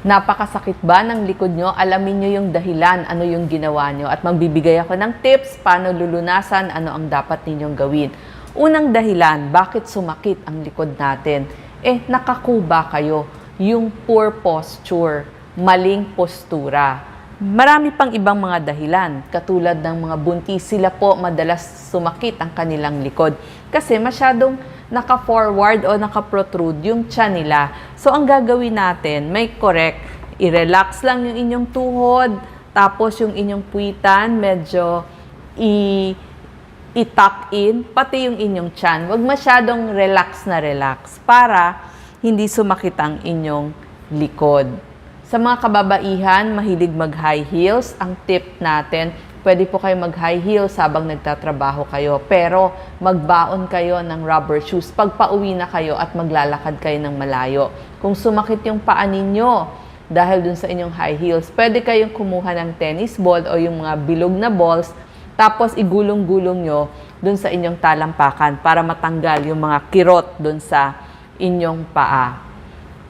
Napakasakit ba ng likod nyo? Alamin nyo yung dahilan, ano yung ginawa nyo. At magbibigay ako ng tips paano lulunasan, ano ang dapat ninyong gawin. Unang dahilan, bakit sumakit ang likod natin? Eh, nakakuba kayo. Yung poor posture, maling postura. Marami pang ibang mga dahilan, katulad ng mga buntis, sila po madalas sumakit ang kanilang likod. Kasi masyadong naka-forward o naka-protrude yung tiyan nila. So, ang gagawin natin, may correct. I-relax lang yung inyong tuhod, tapos yung inyong puwitan, medyo i- i-tuck in, pati yung inyong tiyan. Huwag masyadong relax na relax para hindi sumakit ang inyong likod. Sa mga kababaihan, mahilig mag-high heels, ang tip natin, pwede po kayo mag-high heels habang nagtatrabaho kayo. Pero magbaon kayo ng rubber shoes pag pauwi na kayo at maglalakad kayo ng malayo. Kung sumakit yung paa ninyo dahil dun sa inyong high heels, pwede kayong kumuha ng tennis ball o yung mga bilog na balls tapos igulong-gulong nyo dun sa inyong talampakan para matanggal yung mga kirot dun sa inyong paa.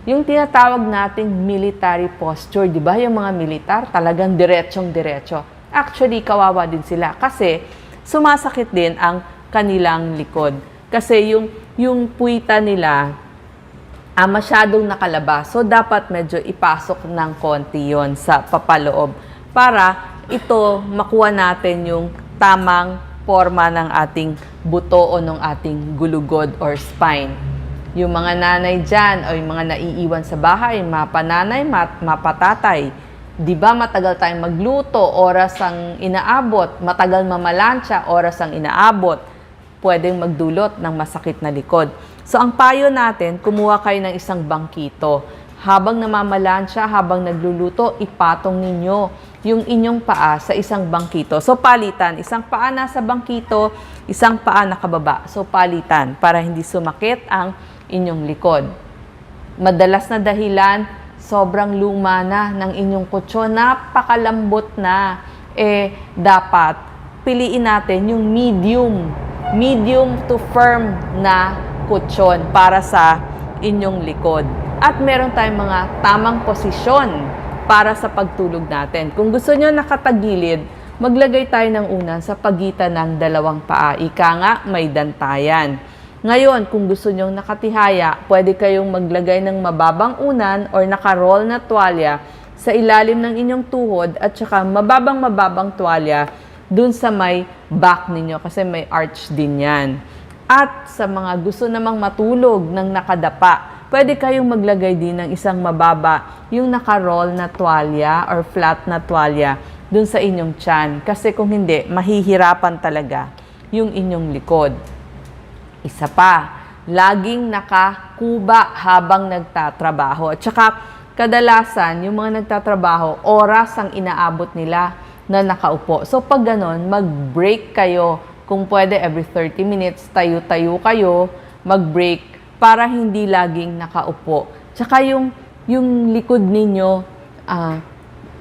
Yung tinatawag nating military posture, di ba? Yung mga militar, talagang diretsong diretso. Actually, kawawa din sila kasi sumasakit din ang kanilang likod. Kasi yung, yung puwita nila, ah, masyadong nakalabas. So, dapat medyo ipasok ng konti yon sa papaloob para ito makuha natin yung tamang forma ng ating buto o ng ating gulugod or spine. Yung mga nanay dyan o yung mga naiiwan sa bahay, mapananay, mat, mapatatay, di ba matagal tayong magluto, oras ang inaabot, matagal mamalansya, oras ang inaabot, pwedeng magdulot ng masakit na likod. So ang payo natin, kumuha kayo ng isang bangkito. Habang namamalansya, habang nagluluto, ipatong ninyo yung inyong paa sa isang bangkito. So palitan, isang paa nasa bangkito, isang paa nakababa. So palitan para hindi sumakit ang inyong likod. Madalas na dahilan, sobrang luma na ng inyong kutso, napakalambot na. Eh, dapat piliin natin yung medium, medium to firm na kutsyon para sa inyong likod. At meron tayong mga tamang posisyon para sa pagtulog natin. Kung gusto nyo nakatagilid, maglagay tayo ng unan sa pagitan ng dalawang paa. Ika nga, may dantayan. Ngayon, kung gusto nyong nakatihaya, pwede kayong maglagay ng mababang unan or nakaroll na tuwalya sa ilalim ng inyong tuhod at saka mababang mababang tuwalya dun sa may back ninyo kasi may arch din yan. At sa mga gusto namang matulog ng nakadapa, pwede kayong maglagay din ng isang mababa yung nakaroll na tuwalya or flat na tuwalya dun sa inyong tiyan. Kasi kung hindi, mahihirapan talaga yung inyong likod. Isa pa, laging nakakuba habang nagtatrabaho. At saka, kadalasan, yung mga nagtatrabaho, oras ang inaabot nila na nakaupo. So, pag ganon, mag-break kayo. Kung pwede, every 30 minutes, tayo-tayo kayo, mag-break para hindi laging nakaupo. Tsaka yung, yung likod ninyo, ah,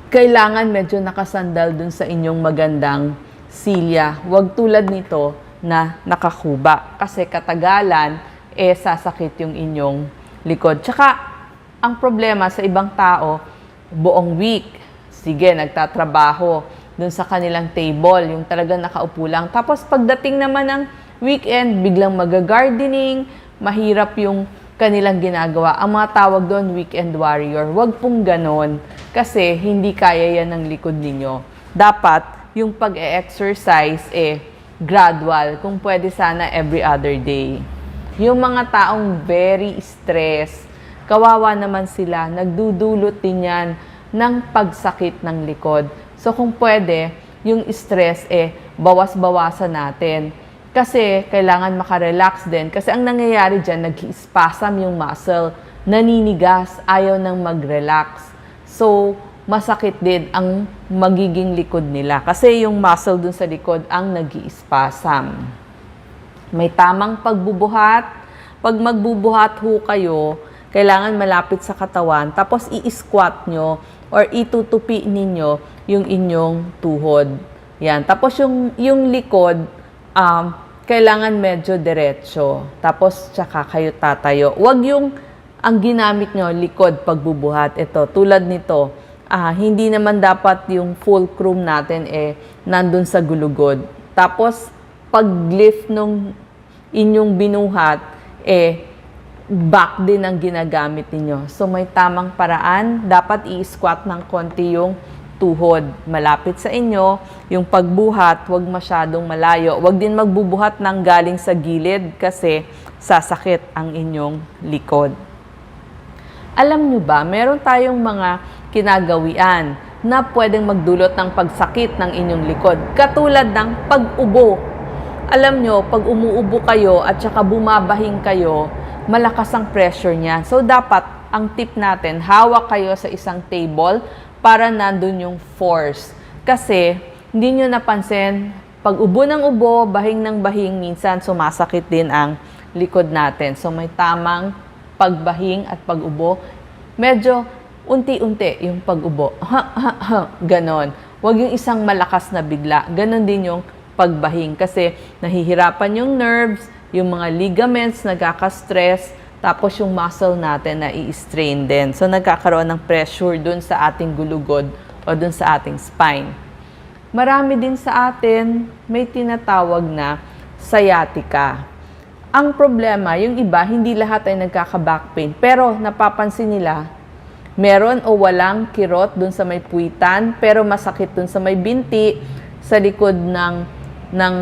kailangan medyo nakasandal dun sa inyong magandang silya. Huwag tulad nito na nakakuba. Kasi katagalan, eh sasakit yung inyong likod. Tsaka, ang problema sa ibang tao, buong week, sige, nagtatrabaho dun sa kanilang table, yung talagang nakaupo lang. Tapos pagdating naman ng weekend, biglang mag-gardening, mahirap yung kanilang ginagawa. Ang mga tawag doon, weekend warrior. Huwag pong ganon kasi hindi kaya yan ng likod ninyo. Dapat yung pag-exercise eh gradual. Kung pwede sana every other day. Yung mga taong very stress, kawawa naman sila, nagdudulot din yan ng pagsakit ng likod. So kung pwede, yung stress eh bawas-bawasan natin. Kasi kailangan makarelax din. Kasi ang nangyayari dyan, nag-spasm yung muscle, naninigas, ayaw nang mag-relax. So, masakit din ang magiging likod nila. Kasi yung muscle dun sa likod ang nag spasm May tamang pagbubuhat. Pag magbubuhat ho kayo, kailangan malapit sa katawan. Tapos i-squat nyo or itutupi ninyo yung inyong tuhod. Yan. Tapos yung, yung likod, um, kailangan medyo diretso. Tapos, tsaka kayo tatayo. Huwag yung ang ginamit nyo, likod, pagbubuhat. Ito, tulad nito, ah, hindi naman dapat yung fulcrum natin eh nandun sa gulugod. Tapos, pag-lift nung inyong binuhat, eh, back din ang ginagamit ninyo. So, may tamang paraan. Dapat i-squat ng konti yung tuhod. Malapit sa inyo, yung pagbuhat, huwag masyadong malayo. Huwag din magbubuhat ng galing sa gilid kasi sasakit ang inyong likod. Alam nyo ba, meron tayong mga kinagawian na pwedeng magdulot ng pagsakit ng inyong likod. Katulad ng pag-ubo. Alam nyo, pag umuubo kayo at saka bumabahing kayo, malakas ang pressure niya. So, dapat, ang tip natin, hawak kayo sa isang table para nandun yung force. Kasi, hindi nyo napansin, pag ubo ng ubo, bahing ng bahing, minsan sumasakit din ang likod natin. So, may tamang pagbahing at pag-ubo. Medyo unti-unti yung pag-ubo. Ha, ha, ha, ganon. Huwag yung isang malakas na bigla. Ganon din yung pagbahing kasi nahihirapan yung nerves, yung mga ligaments nagkaka-stress, tapos yung muscle natin na i-strain din. So nagkakaroon ng pressure dun sa ating gulugod o dun sa ating spine. Marami din sa atin may tinatawag na sciatica. Ang problema, yung iba, hindi lahat ay nagkaka-back pain. Pero napapansin nila, meron o walang kirot dun sa may puwitan, pero masakit dun sa may binti, sa likod ng, ng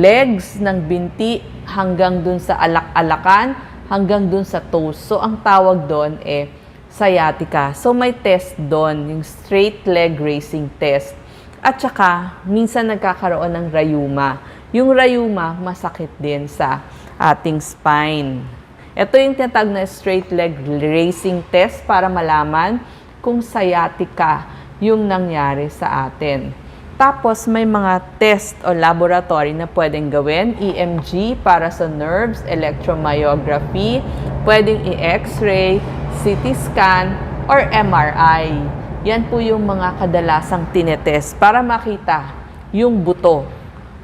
legs, ng binti, hanggang dun sa alak-alakan, hanggang dun sa toes. So, ang tawag doon eh, sciatica. So, may test doon, yung straight leg raising test. At saka, minsan nagkakaroon ng rayuma. Yung rayuma, masakit din sa ating spine. Ito yung tinatawag na straight leg raising test para malaman kung sciatica yung nangyari sa atin. Tapos may mga test o laboratory na pwedeng gawin. EMG para sa nerves, electromyography, pwedeng i-x-ray, CT scan, or MRI. Yan po yung mga kadalasang tinetest para makita yung buto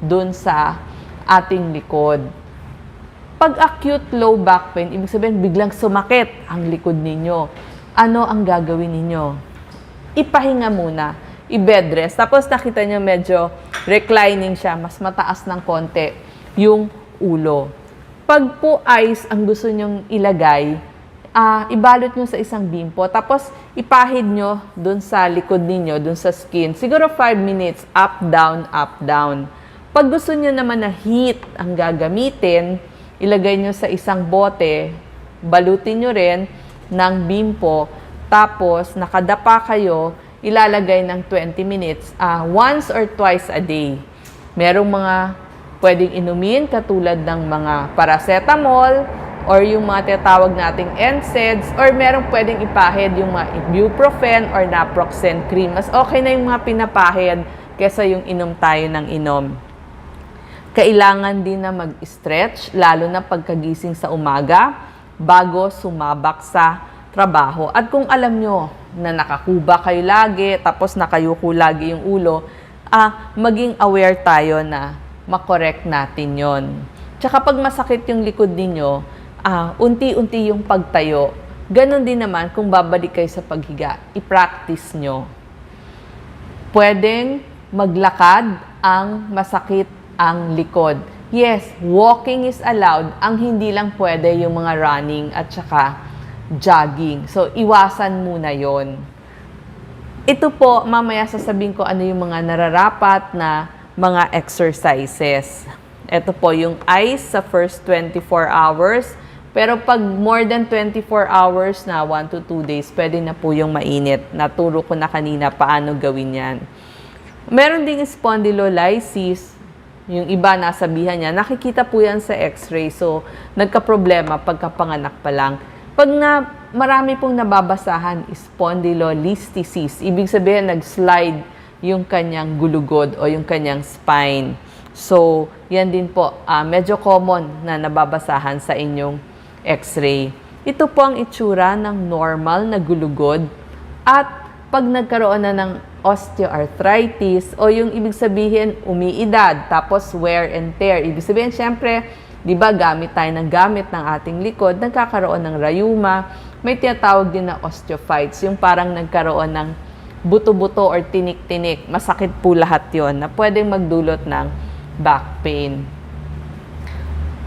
dun sa ating likod. Pag acute low back pain, ibig sabihin biglang sumakit ang likod ninyo. Ano ang gagawin ninyo? Ipahinga muna, i-bed rest. Tapos nakita nyo medyo reclining siya, mas mataas ng konti yung ulo. Pag po ice ang gusto nyong ilagay, ah ibalot nyo sa isang bimpo. Tapos ipahid nyo dun sa likod ninyo, dun sa skin. Siguro 5 minutes, up, down, up, down. Pag gusto nyo naman na heat ang gagamitin, ilagay nyo sa isang bote, balutin nyo rin ng bimpo, tapos nakadapa kayo, ilalagay ng 20 minutes, ah, once or twice a day. Merong mga pwedeng inumin katulad ng mga paracetamol or yung mga tinatawag nating NSAIDs or merong pwedeng ipahid yung mga ibuprofen or naproxen cream. Mas okay na yung mga pinapahid kesa yung inom tayo ng inom. Kailangan din na mag-stretch, lalo na pagkagising sa umaga, bago sumabak sa trabaho. At kung alam nyo na nakakuba kayo lagi, tapos nakayuko lagi yung ulo, ah, maging aware tayo na makorek natin yon. Tsaka pag masakit yung likod ninyo, ah, unti-unti yung pagtayo. Ganon din naman kung babalik kayo sa paghiga. I-practice nyo. Pwedeng maglakad ang masakit ang likod. Yes, walking is allowed. Ang hindi lang pwede yung mga running at saka jogging. So, iwasan muna yon. Ito po, mamaya sasabihin ko ano yung mga nararapat na mga exercises. Ito po yung ice sa first 24 hours. Pero pag more than 24 hours na, 1 to 2 days, pwede na po yung mainit. Naturo ko na kanina paano gawin yan. Meron ding spondylolysis, yung iba nasabihan niya, nakikita po yan sa x-ray. So, nagka-problema pagkapanganak pa lang. Pag na marami pong nababasahan, spondylolisthesis. Ibig sabihin, nag-slide yung kanyang gulugod o yung kanyang spine. So, yan din po, ah, medyo common na nababasahan sa inyong x-ray. Ito po ang itsura ng normal na gulugod at pag nagkaroon na ng osteoarthritis o yung ibig sabihin umiidad tapos wear and tear. Ibig sabihin, syempre, di ba gamit tayo ng gamit ng ating likod, nagkakaroon ng rayuma may tinatawag din na osteophytes, yung parang nagkaroon ng buto-buto or tinik-tinik. Masakit po lahat yon na pwedeng magdulot ng back pain.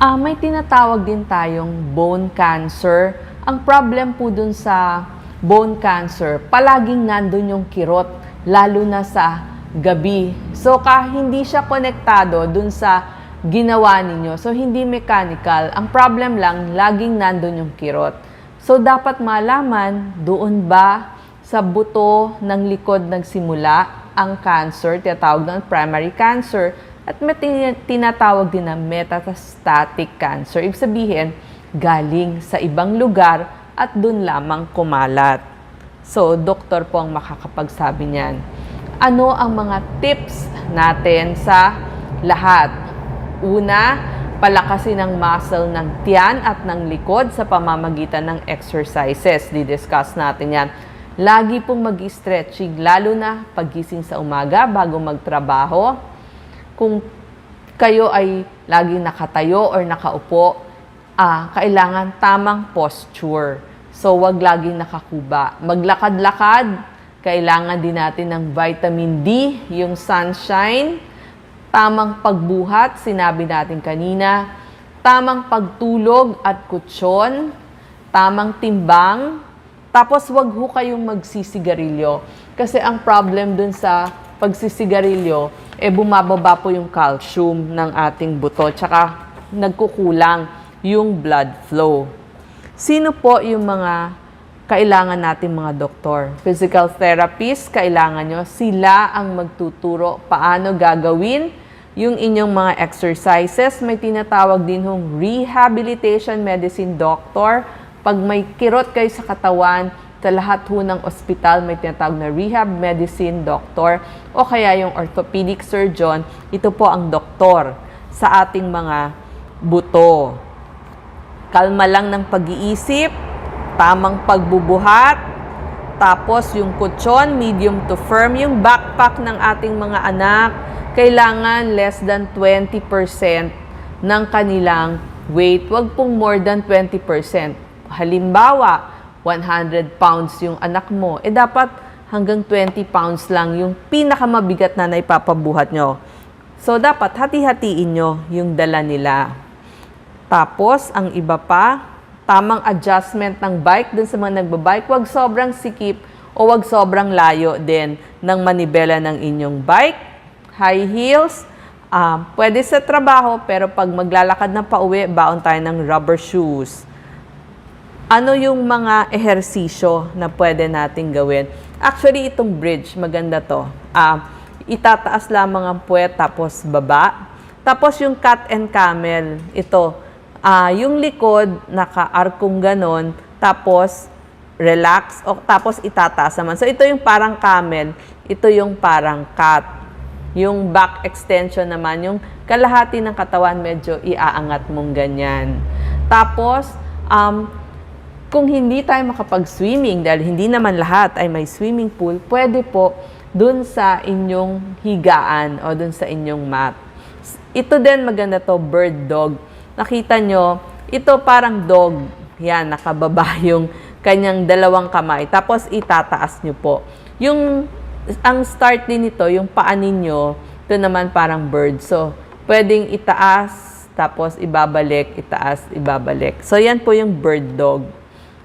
Ah, may tinatawag din tayong bone cancer. Ang problem po dun sa bone cancer, palaging nandun yung kirot, lalo na sa gabi. So, ka hindi siya konektado dun sa ginawa ninyo. So, hindi mechanical. Ang problem lang, laging nandun yung kirot. So, dapat malaman, doon ba sa buto ng likod nagsimula ang cancer, tinatawag ng primary cancer, at may tin- tinatawag din na metastatic cancer. Ibig sabihin, galing sa ibang lugar at doon lamang kumalat. So, doktor po ang makakapagsabi niyan. Ano ang mga tips natin sa lahat? Una, palakasin ang muscle ng tiyan at ng likod sa pamamagitan ng exercises. Didiscuss natin yan. Lagi pong mag-stretching, lalo na pagising sa umaga bago magtrabaho. Kung kayo ay laging nakatayo or nakaupo, ah, kailangan tamang posture. So, wag laging nakakuba. Maglakad-lakad, kailangan din natin ng vitamin D, yung sunshine, tamang pagbuhat, sinabi natin kanina, tamang pagtulog at kutsyon, tamang timbang, tapos wag ho kayong magsisigarilyo. Kasi ang problem dun sa pagsisigarilyo, eh bumababa po yung calcium ng ating buto, tsaka nagkukulang yung blood flow. Sino po yung mga kailangan natin mga doktor? Physical therapist, kailangan nyo. Sila ang magtuturo paano gagawin yung inyong mga exercises. May tinatawag din hong rehabilitation medicine doctor. Pag may kirot kayo sa katawan, sa lahat ho ng ospital may tinatawag na rehab medicine doctor o kaya yung orthopedic surgeon, ito po ang doktor sa ating mga buto. Kalma lang ng pag-iisip, tamang pagbubuhat, tapos yung kutsyon, medium to firm, yung backpack ng ating mga anak, kailangan less than 20% ng kanilang weight. Huwag pong more than 20%. Halimbawa, 100 pounds yung anak mo, eh dapat hanggang 20 pounds lang yung pinakamabigat na naipapabuhat nyo. So, dapat hati-hatiin nyo yung dala nila. Tapos, ang iba pa, tamang adjustment ng bike dun sa mga nagbabike. Huwag sobrang sikip o huwag sobrang layo din ng manibela ng inyong bike. High heels, ah, pwede sa trabaho, pero pag maglalakad na pauwi, baon tayo ng rubber shoes. Ano yung mga ehersisyo na pwede nating gawin? Actually, itong bridge, maganda to. Ah, itataas lamang ang puwet, tapos baba. Tapos yung cat and camel, ito, ah, yung likod, naka-arkong ganon, tapos relax, o tapos itataas naman. So, ito yung parang camel, ito yung parang cat. Yung back extension naman, yung kalahati ng katawan medyo iaangat mong ganyan. Tapos, um, kung hindi tayo makapag-swimming, dahil hindi naman lahat ay may swimming pool, pwede po dun sa inyong higaan o dun sa inyong mat. Ito din maganda to, bird dog. Nakita nyo, ito parang dog. Yan, nakababa yung kanyang dalawang kamay. Tapos itataas nyo po. Yung, ang start din nito, yung paa ninyo, ito naman parang bird. So, pwedeng itaas, tapos ibabalik, itaas, ibabalik. So, yan po yung bird dog.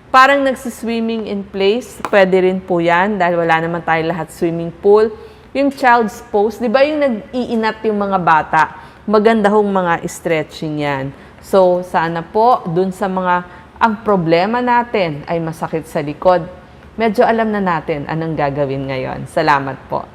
Parang nagsiswimming in place, pwede rin po yan dahil wala naman tayo lahat swimming pool. Yung child's pose, di ba yung nag-iinat yung mga bata? Maganda hong mga stretching yan. So, sana po, dun sa mga, ang problema natin ay masakit sa likod, medyo alam na natin anong gagawin ngayon. Salamat po.